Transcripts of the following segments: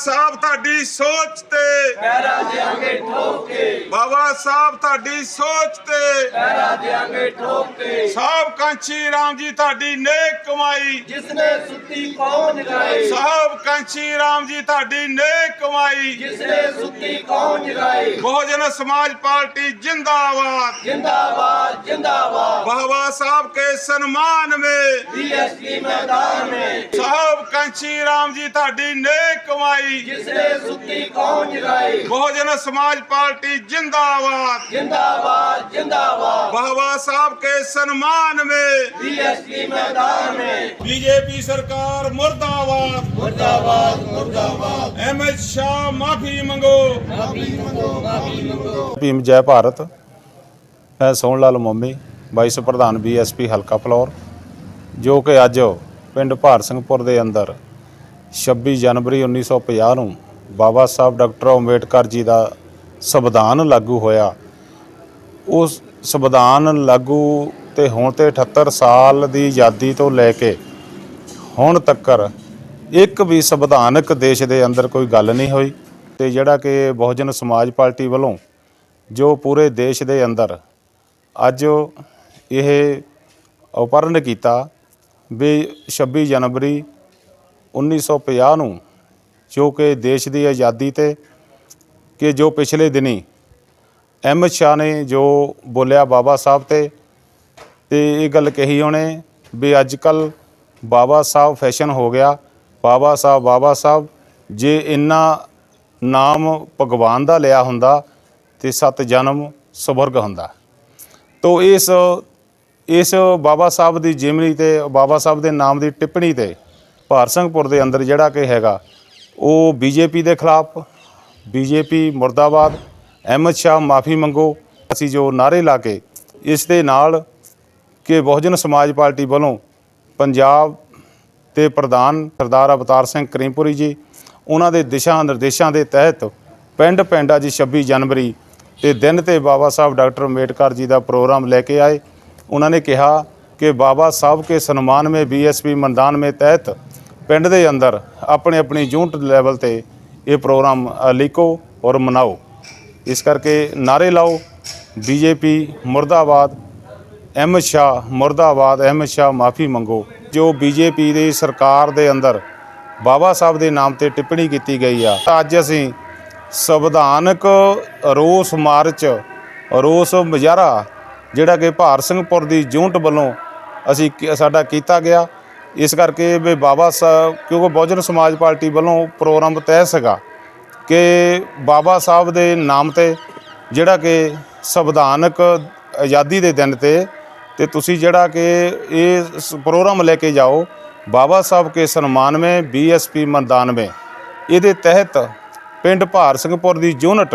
ਸਾਹਿਬ ਤੁਹਾਡੀ ਸੋਚ ਤੇ। ਪਹਿਰਾ ਦੇਾਂਗੇ ਠੋਕ। ਬਾਬਾ ਸਾਹਿਬ ਤੁਹਾਡੀ ਸੋਚ ਤੇ। ਪਹਿਰਾ ਦੇਾਂਗੇ ਠੋਕ। ਸਾਹਿਬ ਕਾਂਚੀ ਰਾਮ ਜੀ ਤੁਹਾਡੀ ਨੇਕ ਕਮਾਈ। ਜਿਸਨੇ ਸੁੱਤੀ ਕੌਣ ਜਗਾਏ? ਸਾਹਿਬ ਕਾਂਚੀ ਰਾਮ ਜੀ ਤੁਹਾਡੀ ਨੇਕ ਕਮਾਈ। ਜਿਸਨੇ ਸੁੱਤੀ ਕੌਣ ਜਗਾਏ? ਬਹੁਜਨ ਸਮਾਜ ਪਾਰਟੀ ਜਿੰਦਾਬਾਦ। ਜਿੰਦਾਬਾਦ ਜਿੰਦਾਬਾਦ। ਬਾਬਾ ਸਾਹਿਬ ਕੇ ਸਨਮਾਨ ਮੇ। डीएसपी मैदान में साहब कंशी राम जी ताड़ी नेक कमाई ਜਗਾਈ ਜਿਸ ਨੇ ਸੁੱਤੀ ਕੌਮ ਜਗਾਈ। ਬਹੁਜਨ ਸਮਾਜ ਪਾਰਟੀ ਜਿੰਦਾਬਾਦ। जिंदाबाद जिंदाबाद बाबा साहब के सम्मान में बीएसपी मैदान में बीजेपी सरकार मुर्दाबाद मुर्दाबाद मुर्दाबाद ਅਹਿਮਦ ਸ਼ਾਹ ਮਾਫੀ ਮੰਗੋ। ਮਾਫੀ ਮੰਗੋ ਮਾਫੀ ਮੰਗੋ। ਭੀਮ ਜੈ ਭਾਰਤ। ਮੈਂ ਸੋਹਣ ਲਾਲ ਮੰਮੀ ਵਾਈਸ ਪ੍ਰਧਾਨ ਬੀਐਸਪੀ ਹਲਕਾ ਫਲੋਰ ਜੋ ਕਿ ਅੱਜ ਪਿੰਡ ਭਾਰ ਸਿੰਘਪੁਰ ਦੇ ਅੰਦਰ 26 ਜਨਵਰੀ 1950 ਨੂੰ ਬਾਬਾ ਸਾਹਿਬ ਡਾਕਟਰ ਅੰਬੇਡਕਰ ਜੀ ਦਾ ਸੰਵਿਧਾਨ ਲਾਗੂ ਹੋਇਆ। ਉਸ ਸੰਵਿਧਾਨ ਲਾਗੂ ਤੇ ਹੁਣ ਤੇ 78 ਸਾਲ ਦੀ ਆਜ਼ਾਦੀ ਤੋਂ ਲੈ ਕੇ ਹੁਣ ਤੱਕਰ ਇੱਕ ਵੀ ਸੰਵਿਧਾਨਕ ਦੇਸ਼ ਦੇ ਅੰਦਰ ਕੋਈ ਗੱਲ ਨਹੀਂ ਹੋਈ ਤੇ ਜਿਹੜਾ ਕਿ ਬਹੁਜਨ ਸਮਾਜ ਪਾਰਟੀ ਵੱਲੋਂ ਜੋ ਪੂਰੇ ਦੇਸ਼ ਦੇ ਅੰਦਰ ਅੱਜ ਇਹ ਉਪਰਨ ਕੀਤਾ ਵੀ 26 ਜਨਵਰੀ 1950 ਨੂੰ, ਜੋ ਕਿ ਦੇਸ਼ ਦੀ ਆਜ਼ਾਦੀ ਤੇ ਕਿ ਜੋ ਪਿਛਲੇ ਦਿਨੀ ਅਹਿਮਦ ਸ਼ਾਹ ਨੇ ਜੋ ਬੋਲਿਆ ਬਾਬਾ ਸਾਹਿਬ ਤੇ ਤੇ ਇਹ ਗੱਲ ਕਹੀ ਉਹਨੇ ਵੀ ਅੱਜ ਕੱਲ ਬਾਬਾ ਸਾਹਿਬ ਫੈਸ਼ਨ ਹੋ ਗਿਆ। ਬਾਬਾ ਸਾਹਿਬ ਬਾਬਾ ਸਾਹਿਬ, ਜੇ ਇੰਨਾ ਨਾਮ ਭਗਵਾਨ ਦਾ ਲਿਆ ਹੁੰਦਾ ਤੇ ਸਤ ਜਨਮ ਸਵਰਗ ਹੁੰਦਾ। ਤੋ ਇਸ ਇਸ ਬਾਬਾ ਸਾਹਿਬ ਦੀ ਜਿਮਨੀ ਤੇ, ਬਾਬਾ ਸਾਹਿਬ ਦੇ ਨਾਮ ਦੀ ਟਿੱਪਣੀ ਤੇ ਭਾਰ ਸਿੰਘਪੁਰ ਦੇ ਅੰਦਰ ਜਿਹੜਾ ਕਿ ਹੈਗਾ, ਉਹ ਬੀਜੇਪੀ ਦੇ ਖਿਲਾਫ, ਬੀਜੇਪੀ ਮੁਰਦਾਬਾਦ, ਅਹਿਮਦ ਸ਼ਾਹ ਮਾਫੀ ਮੰਗੋ, ਅਸੀਂ ਜੋ ਨਾਰੇ ਲਾ ਕੇ ਇਸ ਦੇ ਨਾਲ ਕਿ ਬਹੁਜਨ ਸਮਾਜ ਪਾਰਟੀ ਵੱਲੋਂ ਪੰਜਾਬ ਤੇ ਪ੍ਰਧਾਨ ਸਰਦਾਰ ਅਵਤਾਰ ਸਿੰਘ ਕਰੀਮਪੁਰੀ ਜੀ, ਉਹਨਾਂ ਦੇ ਦਿਸ਼ਾ ਨਿਰਦੇਸ਼ਾਂ ਦੇ ਤਹਿਤ ਪਿੰਡ ਪਿੰਡ ਅੱਜ 26 ਜਨਵਰੀ ਤੇ ਦਿਨ ਤੇ ਬਾਬਾ ਸਾਹਿਬ ਡਾਕਟਰ ਅੰਬੇਡਕਰ ਜੀ ਦਾ ਪ੍ਰੋਗਰਾਮ ਲੈ ਕੇ ਆਏ। ਉਹਨਾਂ ਨੇ ਕਿਹਾ ਕਿ ਬਾਬਾ ਸਾਹਿਬ ਕੇ ਸਨਮਾਨ ਮੇ, ਬੀਐਸਪੀ ਮੰਦਾਨ ਮੇ ਤਹਿਤ ਪਿੰਡ ਦੇ ਅੰਦਰ ਆਪਣੇ ਆਪਣੀ ਯੂਨਿਟ ਲੈਵਲ ਤੇ ਇਹ ਪ੍ਰੋਗਰਾਮ ਲਿਖੋ ਔਰ ਮਨਾਓ। ਇਸ ਕਰਕੇ ਨਾਰੇ ਲਾਓ। ਬੀਜੇਪੀ ਮੁਰਦਾਬਾਦ ਅਹਿਮਦ ਸ਼ਾਹ ਮੁਰਦਾਬਾਦ ਅਹਿਮਦ ਸ਼ਾਹ ਮਾਫੀ ਮੰਗੋ। ਜੋ ਬੀਜੇਪੀ ਦੀ ਸਰਕਾਰ ਦੇ ਅੰਦਰ ਬਾਬਾ ਸਾਹਿਬ ਦੇ ਨਾਮ ਤੇ ਟਿੱਪਣੀ ਕੀਤੀ ਗਈ ਆ, ਤਾਂ ਅੱਜ ਅਸੀਂ ਸੰਵਿਧਾਨਕ ਰੋਸ ਮਾਰਚ, ਰੋਸ ਮੁਜ਼ਾਹਰਾ, ਜਿਹੜਾ ਕਿ ਭਾਰ ਸਿੰਘਪੁਰ ਦੀ ਯੂਨਿਟ ਵੱਲੋਂ ਅਸੀਂ ਸਾਡਾ ਕੀਤਾ ਗਿਆ। ਇਸ ਕਰਕੇ ਵੀ ਬਾਬਾ ਸਾਹਿਬ ਕਿਉਂਕਿ ਬਹੁਜਨ ਸਮਾਜ ਪਾਰਟੀ ਵੱਲੋਂ ਪ੍ਰੋਗਰਾਮ ਤੈਅ ਸੀਗਾ ਕਿ ਬਾਬਾ ਸਾਹਿਬ ਦੇ ਨਾਮ ਤੇ ਜਿਹੜਾ ਕਿ ਸੰਵਿਧਾਨਕ ਆਜ਼ਾਦੀ ਦੇ ਦਿਨ ਤੇ ਤੇ ਤੁਸੀਂ ਜਿਹੜਾ ਕਿ ਇਹ ਪ੍ਰੋਗਰਾਮ ਲੈ ਕੇ ਜਾਓ, ਬਾਬਾ ਸਾਹਿਬ ਕੇ ਸਨਮਾਨ में ਬੀਐਸਪੀ ਮੈਦਾਨ में ਇਹਦੇ ਤਹਿਤ ਪਿੰਡ ਭਾਰ ਸਿੰਘਪੁਰ ਦੀ ਯੂਨਿਟ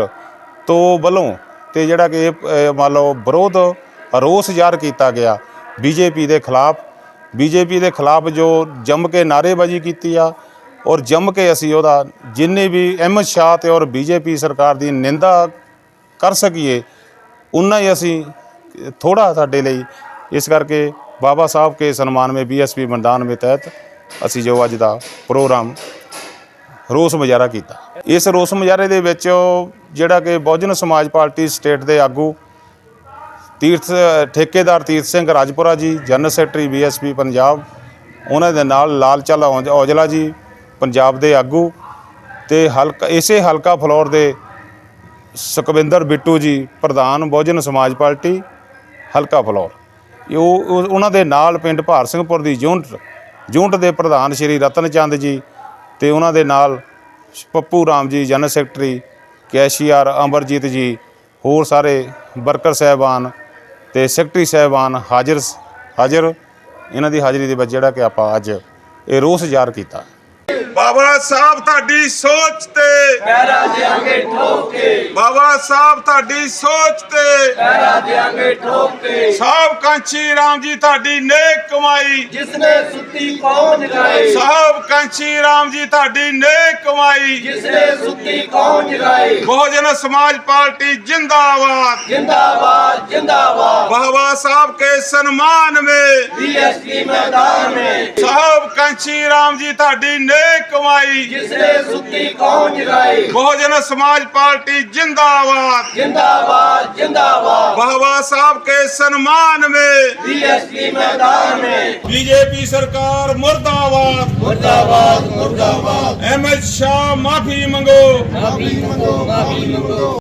ਤੋਂ ਵੱਲੋਂ ਤੇ ਜਿਹੜਾ ਕਿ ਮੰਨ ਲਓ ਵਿਰੋਧ ਰੋਸ ਜ਼ਾਹਰ ਕੀਤਾ ਗਿਆ ਬੀਜੇਪੀ ਦੇ ਖਿਲਾਫ ਬੀਜੇਪੀ ਦੇ ਖਿਲਾਫ ਜੋ ਜੰਮ ਕੇ ਨਾਅਰੇਬਾਜ਼ੀ ਕੀਤੀ ਆ ਔਰ ਜੰਮ ਕੇ ਅਸੀਂ ਉਹਦਾ ਜਿੰਨੇ ਵੀ ਅਹਿਮਦ ਸ਼ਾਹ ਤੇ ਔਰ ਬੀਜੇਪੀ ਸਰਕਾਰ ਦੀ ਨਿੰਦਾ ਕਰ ਸਕੀਏ, ਉਨਾ ਹੀ ਅਸੀਂ ਥੋੜਾ ਸਾਡੇ ਲਈ ਇਸ ਕਰਕੇ ਬਾਬਾ ਸਾਹਿਬ ਕੇ ਸਨਮਾਨ में ਬੀਐਸਪੀ ਮੈਦਾਨ में ਤਹਿਤ ਅਸੀਂ ਜੋ ਅੱਜ ਦਾ ਪ੍ਰੋਗਰਾਮ ਰੋਸ ਮੁਜ਼ਾਹਰਾ ਕੀਤਾ। ਇਸ ਰੋਸ ਮੁਜ਼ਾਹਰੇ ਦੇ ਵਿੱਚ ਜਿਹੜਾ ਕਿ ਬਹੁਜਨ ਸਮਾਜ ਪਾਰਟੀ ਸਟੇਟ ਦੇ ਆਗੂ ਤੀਰਥ, ਠੇਕੇਦਾਰ ਤੀਰਥ ਸਿੰਘ ਰਾਜਪੁਰਾ ਜੀ, ਜਨਰਲ ਸੈਕਟਰੀ ਬੀਐਸਪੀ ਪੰਜਾਬ, ਉਹਨਾਂ ਦੇ ਨਾਲ ਲਾਲਚਲ ਔਜ- ਔਜਲਾ ਜੀ, ਪੰਜਾਬ ਦੇ ਆਗੂ ਤੇ ਹਲਕਾ, ਇਸੇ ਹਲਕਾ ਫਲੋਰ ਦੇ ਸੁਖਵਿੰਦਰ ਬਿੱਟੂ ਜੀ, ਪ੍ਰਧਾਨ ਬਹੁਜਨ ਸਮਾਜ ਪਾਰਟੀ, ਹਲਕਾ ਫਲੋਰ। ਉਹ- ਉਹਨਾਂ ਦੇ ਨਾਲ ਪਿੰਡ ਭਾਰ ਸਿੰਘਪੁਰ ਦੀ ਯੂਨਿਟ ਯੂਨਿਟ ਦੇ ਪ੍ਰਧਾਨ ਸ਼੍ਰੀ ਰਤਨ ਚੰਦ ਜੀ ਤੇ ਉਹਨਾਂ ਦੇ ਨਾਲ ਪੱਪੂ ਰਾਮ ਜੀ, ਜਨਰਲ ਸੈਕਟਰੀ ਕੈਸ਼ੀਆਰ ਅਮਰਜੀਤ ਜੀ, ਹੋਰ ਸਾਰੇ ਵਰਕਰ ਸਹਿਬਾਨ ਤੇ ਸੈਕਟਰੀ ਸਹਿਬਾਨ ਹਾਜ਼ਰ ਹਾਜ਼ਰ, ਇਹਨਾਂ ਦੀ ਹਾਜ਼ਰੀ ਦੇ ਵਿੱਚ ਜਿਹੜਾ ਕਿ ਆਪਾਂ ਅੱਜ ਇਹ ਰੋਸ ਜ਼ਾਹਰ ਕੀਤਾ। ਬਾਬਾ ਸਾਹਿਬ ਤੁਹਾਡੀ ਸੋਚ ਤੇ। ਪਹਿਰਾ ਦੇਾਂਗੇ ਠੋਕ ਕੇ। ਬਾਬਾ ਸਾਹਿਬ ਤੁਹਾਡੀ ਸੋਚ ਤੇ। ਪਹਿਰਾ ਦੇਾਂਗੇ ਠੋਕ ਕੇ। ਸਾਹਿਬ ਕਾਂਚੀ ਰਾਮ ਜੀ ਤੁਹਾਡੀ ਨੇਕ ਕਮਾਈ। ਜਿਸਨੇ ਸੁੱਤੀ ਕੌਣ ਜਗਾਈ। ਸਾਹਿਬ ਕਾਂਚੀ ਰਾਮ ਜੀ ਤੁਹਾਡੀ ਨੇਕ ਕਮਾਈ। ਜਿਸਨੇ ਸੁੱਤੀ ਕੌਣ ਜਗਾਈ। ਬਹੁਜਨ ਸਮਾਜ ਪਾਰਟੀ ਜਿੰਦਾਬਾਦ। जिंदाबाद जिंदाबाद बाबा साहब के सम्मान में बीएसपी मैदान में साहब कंची राम जी ताडी नेक ਕਮਾਈ ਜਿਸਨੇ ਸੁੱਤੀ ਕੌਮ ਜਗਾਈ ਬਹੁਜਨ ਸਮਾਜ ਪਾਰਟੀ ਜਿੰਦਾਬਾਦ जिंदाबाद जिंदाबाद बाबा साहब के सम्मान में बीएसपी मैदान में बीजेपी सरकार मुर्दाबाद मुर्दाबाद मुर्दाबाद अहमद शाह माफी मंगो माफी मंगो माफी मंगो